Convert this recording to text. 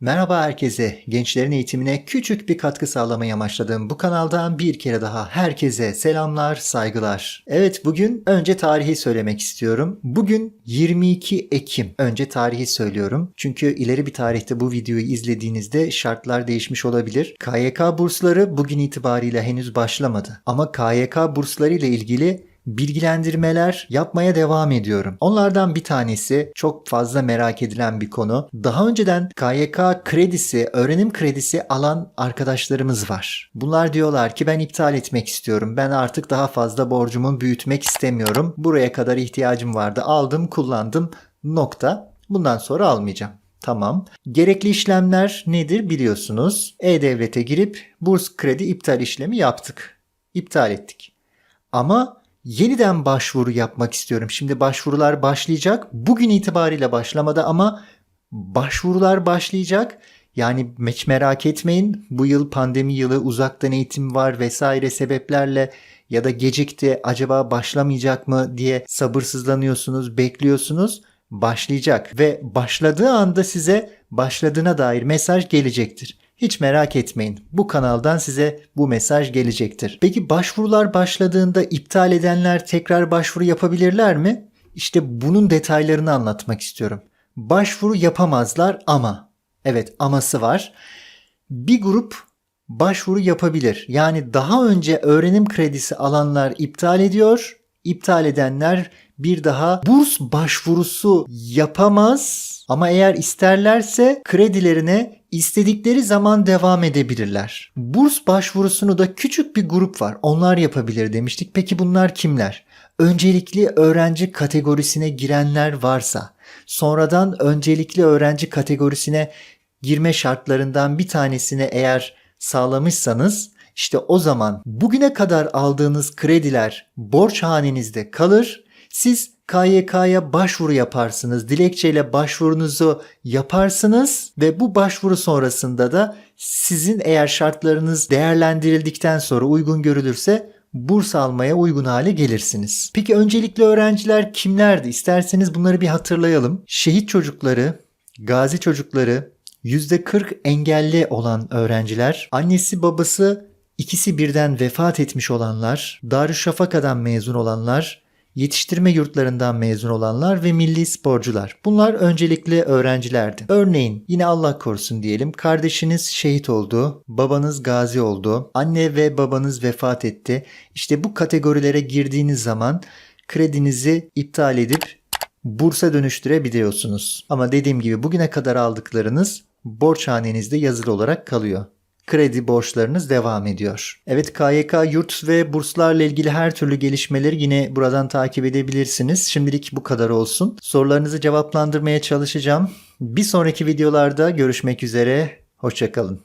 Merhaba herkese. Gençlerin eğitimine küçük bir katkı sağlamaya amaçladığım bu kanaldan bir kere daha herkese selamlar, saygılar. Evet bugün önce tarihi söylemek istiyorum. Bugün 22 Ekim. Önce tarihi söylüyorum. Çünkü ileri bir tarihte bu videoyu izlediğinizde şartlar değişmiş olabilir. KYK bursları bugün itibariyle henüz başlamadı. Ama KYK bursları ile ilgili bilgilendirmeler yapmaya devam ediyorum. Onlardan bir tanesi çok fazla merak edilen bir konu. Daha önceden KYK kredisi, öğrenim kredisi alan arkadaşlarımız var. Bunlar diyorlar ki ben iptal etmek istiyorum. Ben artık daha fazla borcumu büyütmek istemiyorum. Buraya kadar ihtiyacım vardı. Aldım, kullandım. Nokta. Bundan sonra almayacağım. Tamam. Gerekli işlemler nedir biliyorsunuz. E-Devlet'e girip burs kredi iptal işlemi yaptık. İptal ettik. Ama yeniden başvuru yapmak istiyorum. Şimdi başvurular başlayacak. Bugün itibariyle başlamadı ama başvurular başlayacak. Yani hiç merak etmeyin. Bu yıl pandemi yılı uzaktan eğitim var vesaire sebeplerle ya da gecikti acaba başlamayacak mı diye sabırsızlanıyorsunuz, bekliyorsunuz. Başlayacak ve başladığı anda size başladığına dair mesaj gelecektir. Hiç merak etmeyin. Bu kanaldan size bu mesaj gelecektir. Peki başvurular başladığında iptal edenler tekrar başvuru yapabilirler mi? İşte bunun detaylarını anlatmak istiyorum. Başvuru yapamazlar ama evet aması var. Bir grup başvuru yapabilir. Yani daha önce öğrenim kredisi alanlar iptal ediyor. İptal edenler bir daha burs başvurusu yapamaz ama eğer isterlerse kredilerine istedikleri zaman devam edebilirler. Burs başvurusunu da küçük bir grup var. Onlar yapabilir demiştik. Peki bunlar kimler? Öncelikli öğrenci kategorisine girenler varsa, sonradan öncelikli öğrenci kategorisine girme şartlarından bir tanesini eğer sağlamışsanız işte o zaman bugüne kadar aldığınız krediler borç hanenizde kalır. Siz KYK'ya başvuru yaparsınız. Dilekçeyle başvurunuzu yaparsınız ve bu başvuru sonrasında da sizin eğer şartlarınız değerlendirildikten sonra uygun görülürse burs almaya uygun hale gelirsiniz. Peki öncelikli öğrenciler kimlerdi? İsterseniz bunları bir hatırlayalım. Şehit çocukları, gazi çocukları, %40 engelli olan öğrenciler, annesi babası ikisi birden vefat etmiş olanlar, Darüşşafaka'dan mezun olanlar, yetiştirme yurtlarından mezun olanlar ve milli sporcular. Bunlar öncelikli öğrencilerdi. Örneğin yine Allah korusun diyelim kardeşiniz şehit oldu, babanız gazi oldu, anne ve babanız vefat etti. İşte bu kategorilere girdiğiniz zaman kredinizi iptal edip bursa dönüştürebiliyorsunuz. Ama dediğim gibi bugüne kadar aldıklarınız borç hanenizde yazılı olarak kalıyor kredi borçlarınız devam ediyor. Evet KYK yurt ve burslarla ilgili her türlü gelişmeleri yine buradan takip edebilirsiniz. Şimdilik bu kadar olsun. Sorularınızı cevaplandırmaya çalışacağım. Bir sonraki videolarda görüşmek üzere. Hoşçakalın.